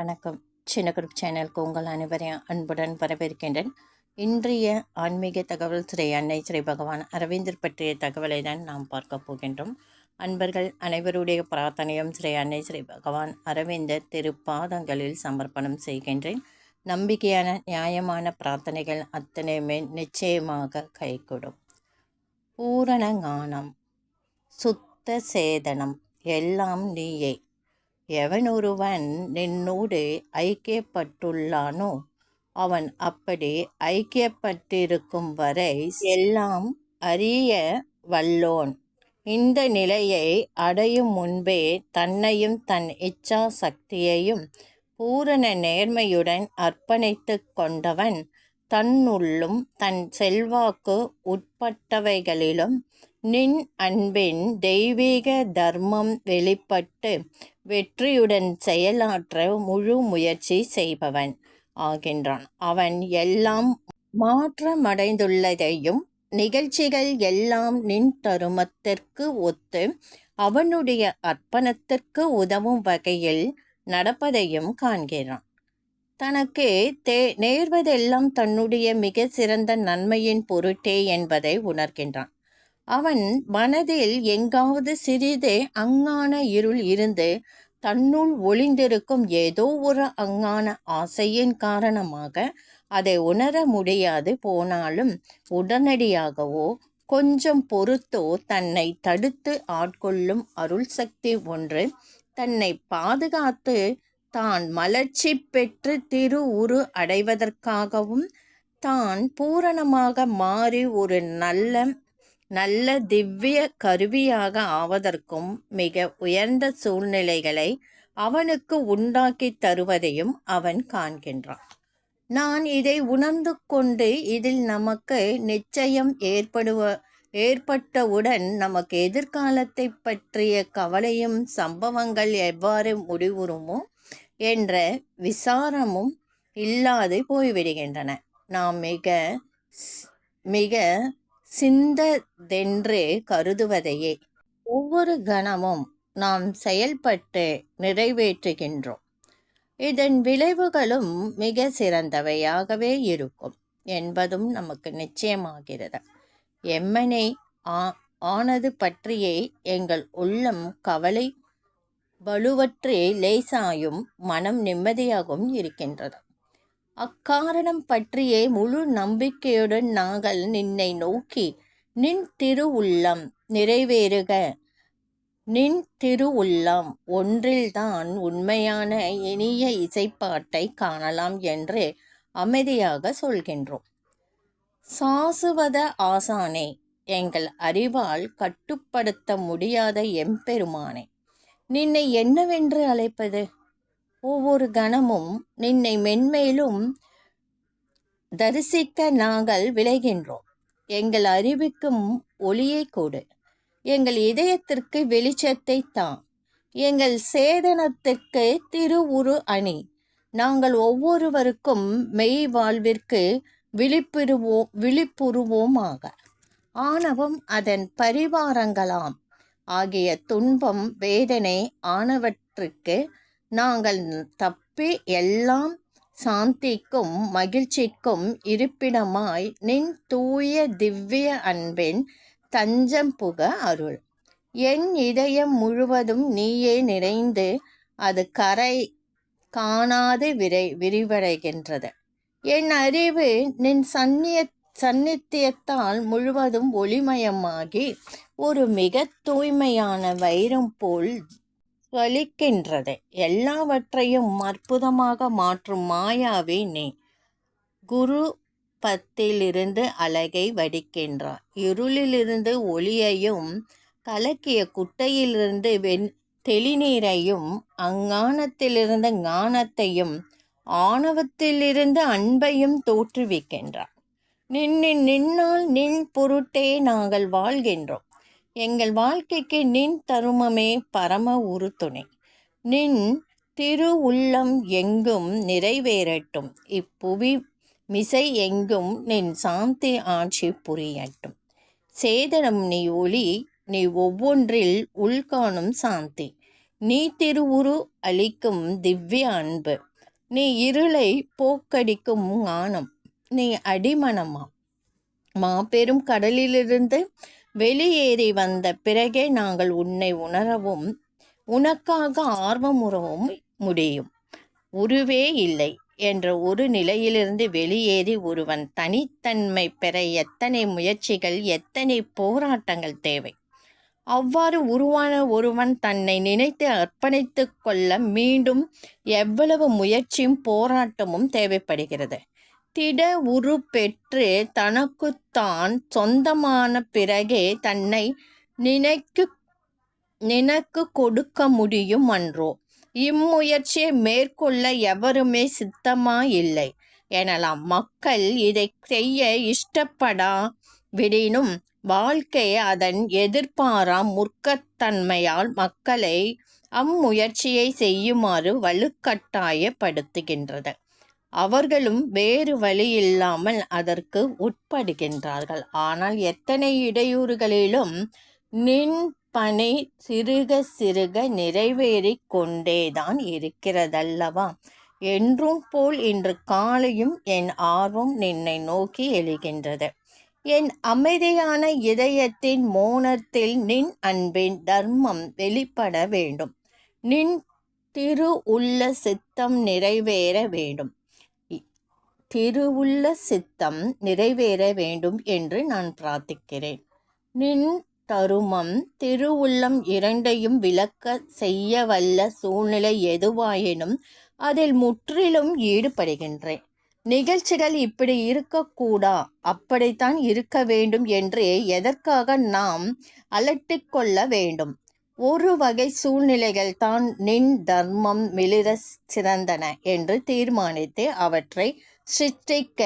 வணக்கம். சின்ன குரூப் சேனலுக்கு உங்கள் அனைவரையும் அன்புடன் வரவேற்கின்றேன். இன்றைய ஆன்மீக தகவல் ஸ்ரீ அன்னை ஸ்ரீ பகவான் அரவிந்தர் பற்றிய தகவலை தான் நாம் பார்க்க போகின்றோம். அன்பர்கள் அனைவருடைய பிரார்த்தனையும் ஸ்ரீ அன்னை ஸ்ரீ பகவான் அரவிந்தர் திருப்பாதங்களில் சமர்ப்பணம் செய்கின்றேன். நம்பிக்கையான நியாயமான பிரார்த்தனைகள் அத்தனையுமே நிச்சயமாக கைகூடும். பூரண ஞானம் சுத்த சேதனம் எல்லாம் நீயே. எவனொருவன் நின்னோடு ஐக்கியப்பட்டுள்ளானோ அவன் அப்படி ஐக்கியப்பட்டிருக்கும் வரை எல்லாம் அறிய வல்லோன். இந்த நிலையை அடையும் முன்பே தன்னையும் தன் இச்சா சக்தியையும் பூரண நேர்மையுடன் அர்ப்பணித்து கொண்டவன் தன்னுள்ளும் தன் செல்வாக்கு உட்பட்டவைகளிலும் நின் அன்பின் தெய்வீக தர்மம் வெளிப்பட்டு வெற்றியுடன் செயலாற்ற முழு முயற்சி செய்பவன் ஆகின்றான். அவன் எல்லாம் மாற்றமடைந்துள்ளதையும் நிகழ்ச்சிகள் எல்லாம் நின் தருமத்திற்கு ஒத்து அவனுடைய அர்ப்பணத்திற்கு உதவும் வகையில் நடப்பதையும் காண்கிறான். தனக்கு தே நேர்வதெல்லாம் தன்னுடைய மிக சிறந்த நன்மையின் பொருட்டே என்பதை உணர்கின்றான். அவன் மனதில் எங்காவது சிறிது அங்கான இருள் இருந்து தன்னுள் ஒளிந்திருக்கும் ஏதோ ஒரு அங்கான ஆசையின் காரணமாக அதை உணர முடியாது போனாலும் உடனடியாகவோ கொஞ்சம் பொறுத்தோ தன்னை தடுத்து ஆட்கொள்ளும் அருள் சக்தி ஒன்று தன்னை பாதுகாத்து தான் மலர்ச்சி பெற்று திரு உரு அடைவதற்காகவும் தான் பூரணமாக மாறி ஒரு நல்ல நல்ல திவ்ய கருவியாக ஆவதற்கும் மிக உயர்ந்த சூழ்நிலைகளை அவனுக்கு உண்டாக்கி தருவதையும் அவன் காண்கின்றான். நான் இதை உணர்ந்து கொண்டு இதில் நமக்கு நிச்சயம் ஏற்படுவ ஏற்பட்டவுடன் நமக்கு எதிர்காலத்தை பற்றிய கவலையும் சம்பவங்கள் எவ்வாறு முடிவுறுமோ என்ற விசாரமும் இல்லாது போய்விடுகின்றன. நாம் மிக மிக சிந்ததென்று கருதுவதையே. ஒவ்வொரு கணமும் நாம் செயல்பட்டு நிறைவேற்றுகின்றோம். இதன் விளைவுகளும் மிக சிறந்தவையாகவே இருக்கும் என்பதும் நமக்கு நிச்சயமாகிறது. எம்மனை ஆ ஆனது பற்றியே எங்கள் உள்ளம் கவலை வலுவற்றே லேசாயும் மனம் நிம்மதியாகவும் இருக்கின்றது. அக்காரணம் பற்றியே முழு நம்பிக்கையுடன் நாங்கள் நின்னை நோக்கி நின் திரு உள்ளம் நிறைவேறுக. நின் திரு உள்ளம் ஒன்றில்தான் உண்மையான இனிய இசைப்பாட்டை காணலாம் என்று அமைதியாக சொல்கின்றோம். சாசுவத ஆசானே எங்கள் அறிவால் கட்டுப்படுத்த முடியாத எம்பெருமானே நின்னை என்னவென்று அழைப்பது? ஒவ்வொரு கணமும் நின்னை மென்மேலும் தரிசிக்க நாங்கள் விளைகின்றோம். எங்கள் அறிவுக்கும் ஒளியை கொடு. எங்கள் இதயத்திற்கு வெளிச்சத்தை தான் எங்கள் சேதனத்திற்கு திருவுரு அணி. நாங்கள் ஒவ்வொருவருக்கும் மெய் வாழ்விற்கு விழிப்புறுவோம் விழிப்புறுவோமாக ஆணவம் அதன் பரிவாரங்களாம். ஆகிய துன்பம் வேதனை ஆனவற்றுக்கு நாங்கள் தப்பி எல்லாம் சாந்திக்கும் மகிழ்ச்சிக்கும் இருப்பிடமாய் நின் தூய திவ்ய அன்பின் தஞ்சம் புக அருள். என் இதயம் முழுவதும் நீயே நிறைந்து அது கரை காணாது விரை விரிவடைகின்றது. என் அறிவு நின் சந்நிய சந்நித்தியத்தால் முழுவதும் ஒளிமயமாகி ஒரு மிக தூய்மையான வைரம் போல் வலிக்கின்றது. எல்லாவற்றையும் அற்புதமாக மாற்றும் மாயாவே நீ. குரு பத்திலிருந்து அழகை வடிக்கின்றார். இருளிலிருந்து ஒளியையும் கலக்கிய குட்டையிலிருந்து வெண் தெளிநீரையும் அங்ஞானத்திலிருந்து ஞானத்தையும் ஆணவத்திலிருந்து அன்பையும் தோற்றுவிக்கின்றார். நின்னின் நின்னால் நின் பொருட்டே நாங்கள் வாழ்கின்றோம். எங்கள் வாழ்க்கைக்கு நின் தருமமே பரம உறுதுணை. நின் திரு உள்ளம் எங்கும் நிறைவேறட்டும். இப்புவி மிசை எங்கும் நின் சாந்தி ஆட்சி புரியட்டும். சேதனம் நீ ஒளி நீ ஒவ்வொன்றில் உள்காணும் சாந்தி. நீ திருவுரு அளிக்கும் திவ்ய அன்பு. நீ இருளை போக்கடிக்கும் ஞானம். நீ அடிமனமா. மாபெரும் கடலிலிருந்து வெளியேறி வந்த பிறகே நாங்கள் உன்னை உணரவும் உனக்காக ஆர்வமுறவும் முடியும். உருவே இல்லை என்ற ஒரு நிலையிலிருந்து வெளியேறி ஒருவன் தனித்தன்மை பெற எத்தனை முயற்சிகள் எத்தனை போராட்டங்கள் தேவை? அவ்வாறு உருவான ஒருவன் தன்னை நினைத்து அர்ப்பணித்து கொள்ள மீண்டும் எவ்வளவு முயற்சியும் போராட்டமும் தேவைப்படுகிறது. திட உரு பெற்று தனக்குத்தான் சொந்தமான பிறகே தன்னை நினைக்கு நினக்கு கொடுக்க முடியும் அன்றோ? இம்முயற்சியை மேற்கொள்ள எவருமே சித்தமா இல்லை. எனலாம் மக்கள் இதை செய்ய இஷ்டப்படா விடினும் வாழ்க்கை அதன் எதிர்பாரா முற்கத்தன்மையால் மக்களை அம்முயற்சியை செய்யுமாறு வலுக்கட்டாயப்படுத்துகின்றது. அவர்களும் வேறு வழி இல்லாமல் அதற்கு உட்படுகின்றார்கள். ஆனால் எத்தனை இடையூறுகளிலும் நின் பணி சிறுக சிறுக நிறைவேறிக் கொண்டேதான் இருக்கிறதல்லவா? என்றும் போல் இன்று காலையும் என் ஆர்வம் நின்னை நோக்கி எழுகின்றது. என் அமைதியான இதயத்தின் மோனத்தில் நின் அன்பின் தர்மம் வெளிப்பட வேண்டும். நின் திரு உள்ள சித்தம் நிறைவேற வேண்டும். திருவுள்ள சித்தம் நிறைவேற வேண்டும் என்று நான் பிரார்த்திக்கிறேன். நின் தருமம் திருவுள்ளம் இரண்டையும் விளக்க செய்ய வல்ல சூழ்நிலை எதுவாயினும் அதில் முற்றிலும் ஈடுபடுகின்றேன். நிகழ்ச்சிகள் இப்படி இருக்கக்கூடா? அப்படித்தான் இருக்க வேண்டும் என்று எதற்காக நாம் அலட்டிக்கொள்ள வேண்டும்? ஒரு வகை சூழ்நிலைகள் தான் நின் தர்மம் மிளிர சிறந்தன என்று தீர்மானித்து அவற்றை சிற்றிக்க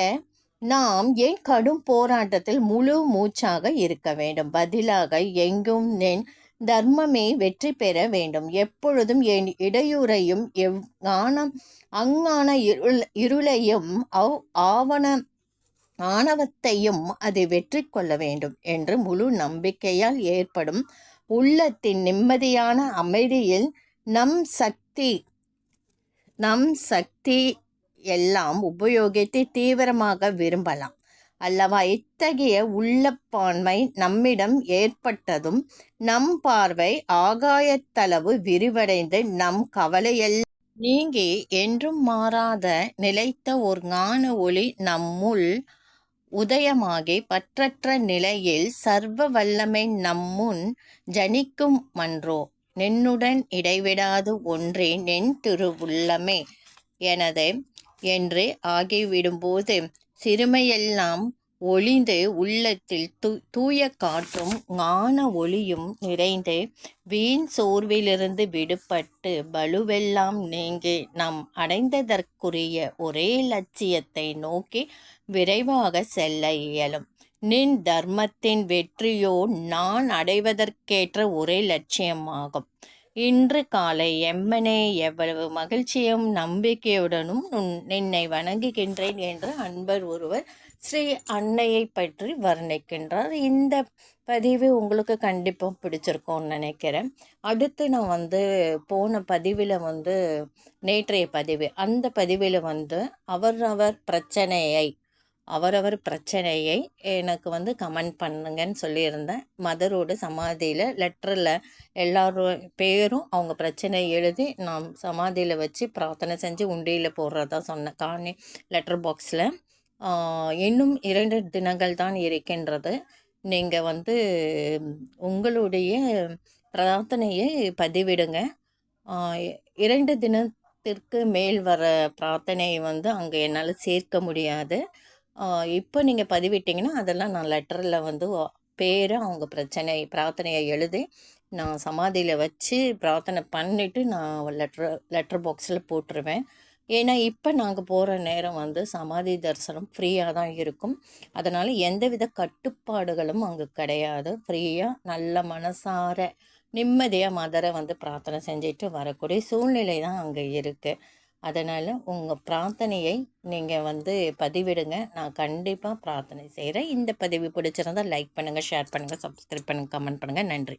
நாம் ஏன் கடும் போராட்டத்தில் முழு மூச்சாக இருக்க வேண்டும். பதிலாக எங்கும் நின் தர்மமே வெற்றி பெற வேண்டும். எப்பொழுதும் என் இடையூறையும் எவ் ஆன அங்கான இருள் இருளையும் அவ் ஆவண ஆணவத்தையும் அதை வெற்றி கொள்ள வேண்டும் என்று முழு நம்பிக்கையால் ஏற்படும் உள்ளத்தின் நிம்மதியான அமைதியில் நம் சக்தி நம் சக்தி எல்லாம் உபயோகித்து தீவிரமாக விரும்பலாம். அல்லவா இத்தகைய உள்ளப்பான்மை நம்மிடம் ஏற்பட்டதும் நம் பார்வை ஆகாயத்தளவு விரிவடைந்து நம் கவலையெல்லாம் நீங்கி என்றும் மாறாத நிலைத்த ஒரு ஞான ஒளி நம்முள் உதயமாகி பற்றற்ற நிலையில் சர்வ வல்லமை நம்முன் ஜனிக்கும் மன்றோ நின்னுடன் இடைவிடாது ஒன்றே நின் திருவுள்ளமே. எனது என்று ஆகிவிடும்போது சிறுமையெல்லாம் ஒளிந்து உள்ளத்தில் தூ தூய காற்றும் ஞான ஒளியும் நிறைந்து வீண் சோர்விலிருந்து விடுபட்டு பலுவெல்லாம் நீங்கி நாம் அடைந்ததற்குரிய ஒரே லட்சியத்தை நோக்கி விரைவாக செல்ல இயலும். நின் தர்மத்தின் வெற்றியோ நான் அடைவதற்கேற்ற ஒரே லட்சியமாகும். இன்று காலை எம்மனே எவ்வளவு மகிழ்ச்சியும் நம்பிக்கையுடனும் நின்னை வணங்குகின்றேன் என்று அன்பர் ஒருவர் ஸ்ரீ அன்னையை பற்றி வர்ணிக்கின்றார். இந்த பதிவு உங்களுக்கு கண்டிப்பாக பிடிச்சிருக்கோன்னு நினைக்கிறேன். அடுத்து நான் வந்து போன பதிவில் வந்து நேற்றைய பதிவு. அந்த பதிவில் வந்து அவரவர் பிரச்சனையை அவரவர் பிரச்சனையை எனக்கு வந்து கமெண்ட் பண்ணுங்கன்னு சொல்லியிருந்தேன். மதரோட சமாதியில் லெட்டரில் எல்லாரோ பேரும் அவங்க பிரச்சனையை எழுதி நான் சமாதியில் வச்சு பிரார்த்தனை செஞ்சு உண்டியில் போடுறதா சொன்னேன் காணி லெட்டர் பாக்ஸில் இன்னும் இரண்டு தினங்கள் தான் இருக்கின்றது. நீங்கள் வந்து உங்களுடைய பிரார்த்தனையை பதிவிடுங்க. இரண்டு தினத்திற்கு மேல் வர பிரார்த்தனையை வந்து அங்கே என்னால் சேர்க்க முடியாது. இப்போ நீங்கள் பதிவிட்டிங்கன்னா அதெல்லாம் நான் லெட்டரில் வந்து பேரை அவங்க பிரச்சனை பிரார்த்தனையை எழுதி நான் சமாதியில் வச்சு பிரார்த்தனை பண்ணிவிட்டு நான் லெட்ரு லெட்டர் பாக்ஸில் போட்டுருவேன். ஏன்னா இப்போ நாங்கள் போகிற நேரம் வந்து சமாதி தரிசனம் ஃப்ரீயாக தான் இருக்கும். அதனால் எந்தவித கட்டுப்பாடுகளும் அங்கே கிடையாது. ஃப்ரீயாக நல்ல மனசார நிம்மதியாக மதரை வந்து பிரார்த்தனை செஞ்சுட்டு வரக்கூடிய சூழ்நிலை தான் அங்கே இருக்குது அதனால் உங்கள் பிரார்த்தனையை நீங்கள் வந்து பதிவிடுங்க. நான் கண்டிப்பாக பிரார்த்தனை செய்கிறேன் இந்த பதிவு பிடிச்சிருந்தால் லைக் பண்ணுங்கள் ஷேர் பண்ணுங்கள் சப்ஸ்கிரைப் பண்ணுங்கள் கமெண்ட் பண்ணுங்கள் நன்றி.